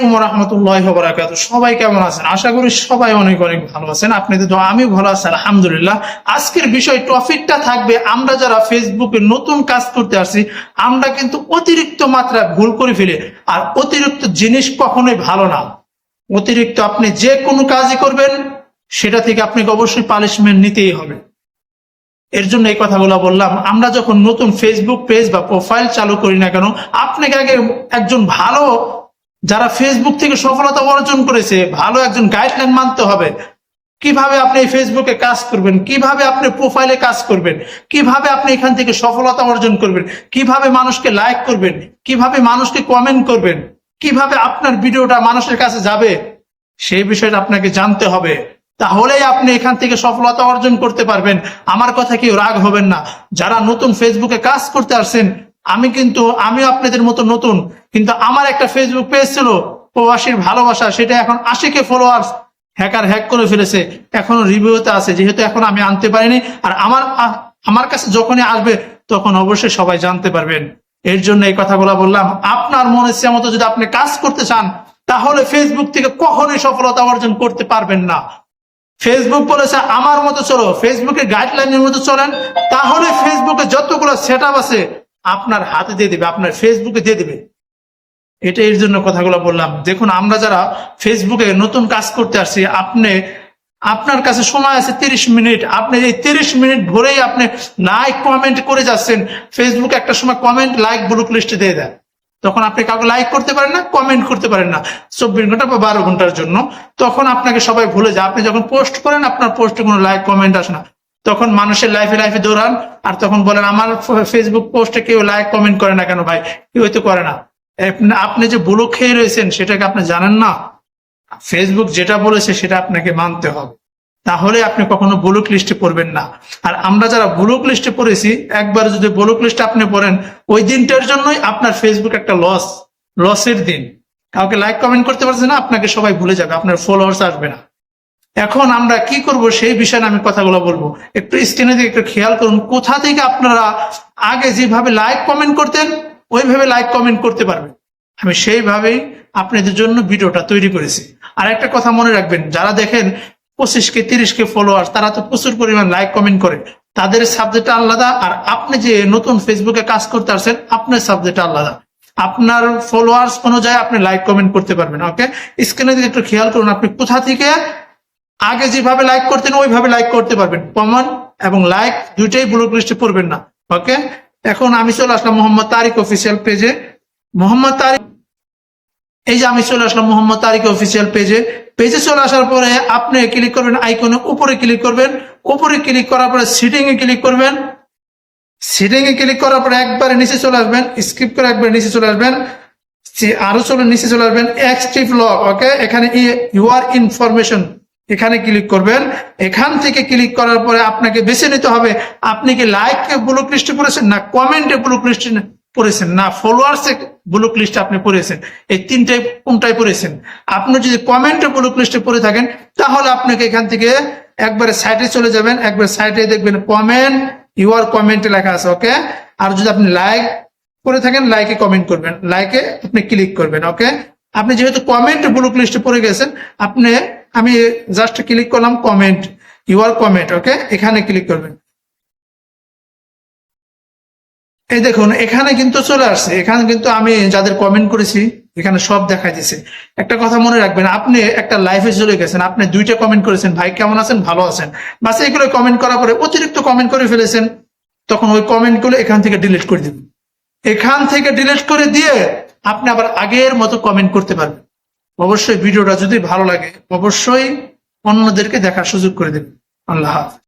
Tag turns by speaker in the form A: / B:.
A: আলাইকুম রহমতুল্লাহ বরাকাত সবাই কেমন আছেন? আশা করি সবাই অনেক অনেক ভালো আছেন। আপনাদের তো আমি ভালো আছি, আলহামদুলিল্লাহ। আজকের বিষয় টপিকটা থাকবে, আমরা যারা ফেসবুকে নতুন কাজ করতে আসছি, আমরা কিন্তু অতিরিক্ত মাত্রায় ভুল করে ফেলি। আর অতিরিক্ত জিনিস কখনোই ভালো না। অতিরিক্ত আপনি যে কোনো কাজই করবেন, সেটা থেকে আপনাকে অবশ্যই পানিশমেন্ট নিতেই হবে। এর জন্য এই কথাগুলো বললাম, আমরা যখন নতুন ফেসবুক পেজ বা প্রোফাইল চালু করি না কেন, আপনাকে আগে একজন ভালো যারা ফেসবুক থেকে সফলতা অর্জন করেছে, ভালো একজন গাইডলাইন মানতে হবে। কীভাবে আপনি ফেসবুকে কাজ করবেন? কীভাবে আপনি প্রোফাইলে কাজ করবেন? কীভাবে আপনি এখান থেকে সফলতা অর্জন করবেন? কীভাবে মানুষকে লাইক করবেন? কীভাবে মানুষকে কমেন্ট করবেন? কীভাবে আপনার ভিডিওটা মানুষের কাছে যাবে? সেই বিষয়টা আপনাকে জানতে হবে। তাহলেই আপনি এখান থেকে সফলতা অর্জন করতে পারবেন। আমার কথা কেউ রাগ হবেন না। যারা নতুন ফেসবুকে কাজ করতে আসছেন আমি কিন্তু আমি আপনাদের মতো নতুন, কিন্তু আমার একটা ফেসবুক পেজ ছিল প্রবাসীর ভালোবাসা, সেটা এখন আশিকে ফলোয়ার্স হ্যাকার হ্যাক করে ফেলেছে, এখনও রিভিউতে আছে, যেহেতু এখন আমি আনতে পারিনি, আর আমার আমার কাছে যখনই আসবে, তখন অবশ্যই সবাই জানতে পারবেন। এর জন্য এই কথাগুলো বললাম, আপনার মনে মতো যদি আপনি কাজ করতে চান, তাহলে ফেসবুক থেকে কখনোই সফলতা অর্জন করতে পারবেন না। ফেসবুক বলেছে, আমার মতো চলো ফেসবুকের গাইডলাইনের মতো চলেন, তাহলে ফেসবুকে যতগুলো সেট আছে আপনার হাতে দিয়ে দেবে, আপনার ফেসবুকে দিয়ে দেবে। এটা এর জন্য কথাগুলো বললাম। দেখুন, আমরা যারা ফেসবুকে নতুন কাজ করতে আসছি, আপনি, আপনার কাছে সময় আছে তিরিশ মিনিট। আপনি এই তিরিশ মিনিট ভরেই আপনি লাইক কমেন্ট করে যাচ্ছেন ফেসবুকে একটা সময় কমেন্ট লাইক ব্লুক লিস্টে দিয়ে দেয় তখন আপনি কাউকে লাইক করতে পারেন না কমেন্ট করতে পারেন না। চব্বিশ ঘণ্টা বা বারো ঘণ্টার জন্য। তখন আপনাকে সবাই ভুলে যায়। আপনি যখন পোস্ট করেন, আপনার পোস্টে কোনো লাইক কমেন্ট আসে না। তখন মানুষের লাইফে লাইফে দৌড়ান, আর তখন বলেন, আমার ফেসবুক পোস্টে কেউ লাইক কমেন্ট করে না কেন ভাই? কেউ হয়তো করে না। আপনি- আপনি যে বুলু খেয়ে রয়েছেন, সেটাকে আপনি জানেন না। ফেসবুক যেটা বলেছে, সেটা আপনাকে মানতে হবে। তাহলে আপনি কখনো ব্লুক লিস্টে পড়বেন না। আর আমরা যারা ব্লুক লিস্টে পড়েছি, একবার যদি ব্লুক লিস্টে আপনি পড়েন, ওই দিনটার জন্যই আপনার ফেসবুক একটা লস লসের দিন। কাউকে লাইক কমেন্ট করতে পারছে না, আপনাকে সবাই ভুলে যাবে, আপনার ফলোয়ার্স আসবে না। এখন আমরা কি করব সেই বিষয়ে আমি কথাগুলো বলব। একটু স্ক্রিনে দিকে একটু খেয়াল করুন, কোথা থেকে আপনারা আগে যেভাবে লাইক কমেন্ট করতেন, ওইভাবে লাইক কমেন্ট করতে পারবেন। আমি সেইভাবেই আপনাদের জন্য ভিডিওটা তৈরি করেছি। আর একটা কথা মনে রাখবেন, যারা দেখেন পঁচিশ কে তিরিশ কে ফলোয়ার তারা তো প্রচুর পরিমাণ লাইক কমেন্ট করে। তাদের সাবজেক্ট আলাদা, আর আপনি যে নতুন ফেসবুকে কাজ করতে আসছেন আপনার সাবজেক্ট আলাদা। আপনার ফলোয়ার্স অনুযায়ী আপনি লাইক কমেন্ট করতে পারবেন ওকে স্ক্রিনে দিকে একটু খেয়াল করুন, আপনি কোথা থেকে আগে যেভাবে লাইক করতেন, ওইভাবে লাইক করতে পারবেন। কমন এবং লাইক দুইটাই ব্লক লিস্টে পড়বেন না। ওকে এখন আমি চলে আসলাম মোহাম্মদ তারিক অফিসিয়াল পেজে মোহাম্মদ তারিক এই যে আমি চলে আসলাম মোহাম্মদ তারিক অফিসিয়াল পেজে পেজে চলে আসার পরে আপনি ক্লিক করবেন আইকনে উপরে ক্লিক করবেন। উপরে ক্লিক করার পরে সিটিং এ ক্লিক করবেন। সিটিং এ ক্লিক করার পরে একবারে নিচে চলে আসবেন। স্কিপ করে একবারে নিচে চলে আসবেন। আরও চলে নিচে চলে আসবেন। এক্সটিভ লগ ওকে এখানে ইউআর ইনফরমেশন এখানে ক্লিক করবেন। এখান থেকে ক্লিক করার পরে আপনাকে বেছে নিতে হবে, আপনি কি লাইক ব্লক লিস্টে পড়েছেন না কমেন্টে ব্লক লিস্টে পড়েছেন? না ফলোয়ার্স ব্লক লিস্টে আপনি পড়েছেন। এই তিনটাই, কোনটাই পড়েছেন? আপনি যদি কমেন্টে ব্লক লিস্টে পড়ে থাকেন, তাহলে আপনাকে এখান থেকে একবারে সাইটে চলে যাবেন। একবার সাইটে দেখবেন কমেন্ট ইউআর কমেন্টে লেখা আছে ওকে আর যদি আপনি লাইক করে থাকেন লাইকে কমেন্ট করবেন। লাইকে আপনি ক্লিক করবেন ওকে আপনি যেহেতু কমেন্ট ব্লুক লিস্টে পড়ে গেছেন, আপনি আমি জাস্ট ক্লিক করলাম কমেন্ট ইউর কমেন্ট ওকে এখানে ক্লিক করবেন। এই দেখুন, এখানে কিন্তু চলে আসছে। এখানে কিন্তু আমি যাদের কমেন্ট করেছি, এখানে সব দেখা দিছে। একটা কথা মনে রাখবেন, আপনি একটা লাইফে চলে গেছেন, আপনি দুইটা কমেন্ট করেছেন, ভাই কেমন আছেন? ভালো আছেন। বাস এগুলো কমেন্ট করার পরে অতিরিক্ত কমেন্ট করে ফেলেছেন, তখন ওই কমেন্টগুলো এখান থেকে ডিলিট করে দিবেন। এখান থেকে ডিলিট করে দিয়ে আপনি আবার আগের মতো কমেন্ট করতে পারবেন। অবশ্যই ভিডিওটা যদি ভালো লাগে অবশ্যই অন্যদেরকে দেখার সুযোগ করে দেবেন। আল্লাহ হাফেজ।